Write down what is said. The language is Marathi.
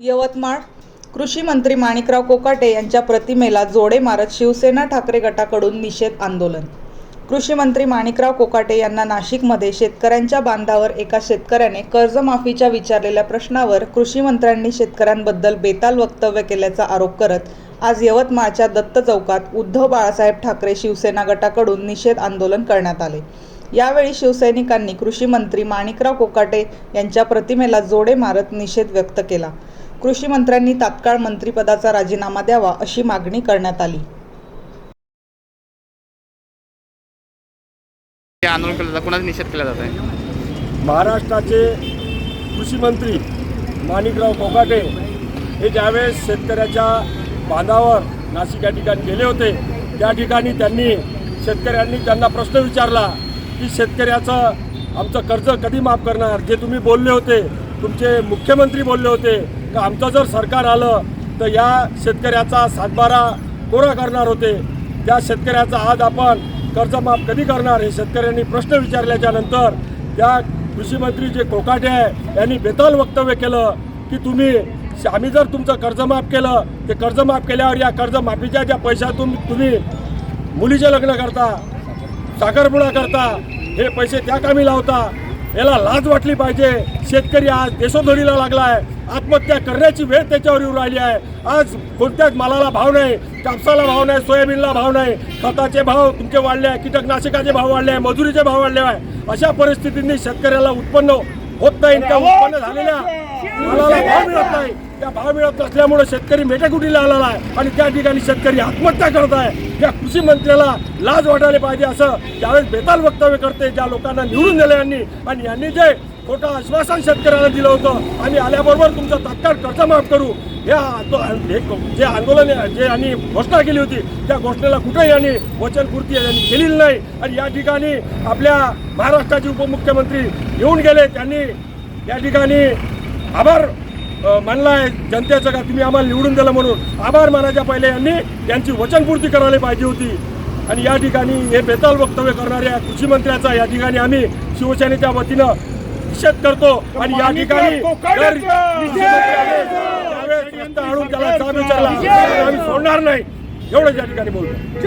यवतमाळ कृषी मंत्री माणिकराव कोकाटे यांच्या प्रतिमेला जोडे मारत शिवसेना ठाकरे गटाकडून निषेध आंदोलन. कृषी मंत्री माणिकराव कोकाटे यांना नाशिकमध्ये शेतकऱ्यांच्या बांधावर एका शेतकऱ्याने कर्जमाफीच्या विचारलेल्या प्रश्नावर कृषी मंत्र्यांनी शेतकऱ्यांबद्दल बेताल वक्तव्य केल्याचा आरोप करत आज यवतमाळच्या दत्त चौकात उद्धव बाळासाहेब ठाकरे शिवसेना गटाकडून निषेध आंदोलन करण्यात आले. यावेळी शिवसैनिकांनी कृषी मंत्री माणिकराव कोकाटे यांच्या प्रतिमेला जोडे मारत निषेध व्यक्त केला. कृषी मंत्र्यांनी तात्काळ मंत्रिपदाचा राजीनामा द्यावा अशी मागणी करण्यात आली. हे आंदोलन केलं जातं कोणाचा निषेध केला जात आहे महाराष्ट्राचे कृषी मंत्री माणिकराव कोकाटे हे ज्यावेळेस शेतकऱ्याच्या बांधावर नाशिक या ठिकाणी गेले होते त्या ठिकाणी त्यांनी शेतकऱ्यांनी त्यांना प्रश्न विचारला की शेतकऱ्याचं आमचं कर्ज कधी माफ करणार? जे तुम्ही बोलले होते तुमचे मुख्यमंत्री बोलले होते का आमचं जर सरकार आलं तर या शेतकऱ्याचा सातबारा कोरा करणार होते. त्या शेतकऱ्याचा आज आपण कर्जमाफ कधी करणार हे शेतकऱ्यांनी प्रश्न विचारल्याच्या नंतर त्या कृषीमंत्री जे कोकाटे आहे यांनी बेताल वक्तव्य केलं की तुम्ही आम्ही जर तुमचं कर्जमाफ केलं ते कर्जमाफ केल्यावर या कर्जमाफीच्या ज्या पैशातून तुम्ही मुलीचे लग्न करता साखरपुडा करता हे पैसे त्या कामी लावता. याला लाज वाटली पाहिजे. शेतकरी आज देशोधडीला लागला आहे आत्महत्या करण्याची वेळ त्याच्यावर येऊ राहिली आहे. आज कोणत्याच मालाला भाव नाही कापसाला भाव नाही सोयाबीनला भाव नाही. खताचे भाव तुमचे वाढले आहे कीटकनाशकाचे भाव वाढले आहे मजुरीचे भाव वाढले आहे. अशा परिस्थितींनी शेतकऱ्याला उत्पन्न होत नाही त्या उत्पन्न झालेल्या मालाला भाव मिळत नाही. त्या भाव मिळत नसल्यामुळे शेतकरी मेटेकुटीला आलेला आहे आणि त्या ठिकाणी शेतकरी आत्महत्या करत आहे. या कृषी मंत्र्याला लाज वाटायला पाहिजे असं ज्यावेळेस बेताल वक्तव्य करते ज्या लोकांना निवडून दिलं यांनी. आणि यांनी जे खोटं आश्वासन शेतकऱ्याला दिलं होतं आम्ही आल्याबरोबर तुमचं तात्काळ कर्ज माफ करू. या तो हे जे आंदोलन आहे, जे यांनी घोषणा केली होती त्या घोषणेला कुठेही यांनी वचनपूर्ती यांनी केलेली नाही. आणि या ठिकाणी आपल्या महाराष्ट्राचे उपमुख्यमंत्री येऊन गेले त्यांनी या ठिकाणी आभार मानलाय जनतेचं का? तुम्ही आम्हाला निवडून दिलं म्हणून. आभार मानायच्या पहिले यांनी. त्यांची वचनपूर्ती करायला पाहिजे होती. आणि या ठिकाणी हे बेताल वक्तव्य करणाऱ्या कृषी मंत्र्याचा या ठिकाणी आम्ही शिवसेनेच्या वतीनं निषेध करतो. आणि या ठिकाणी आणून त्याला विचारला आम्ही सोडणार नाही. एवढंच या ठिकाणी बोलतो.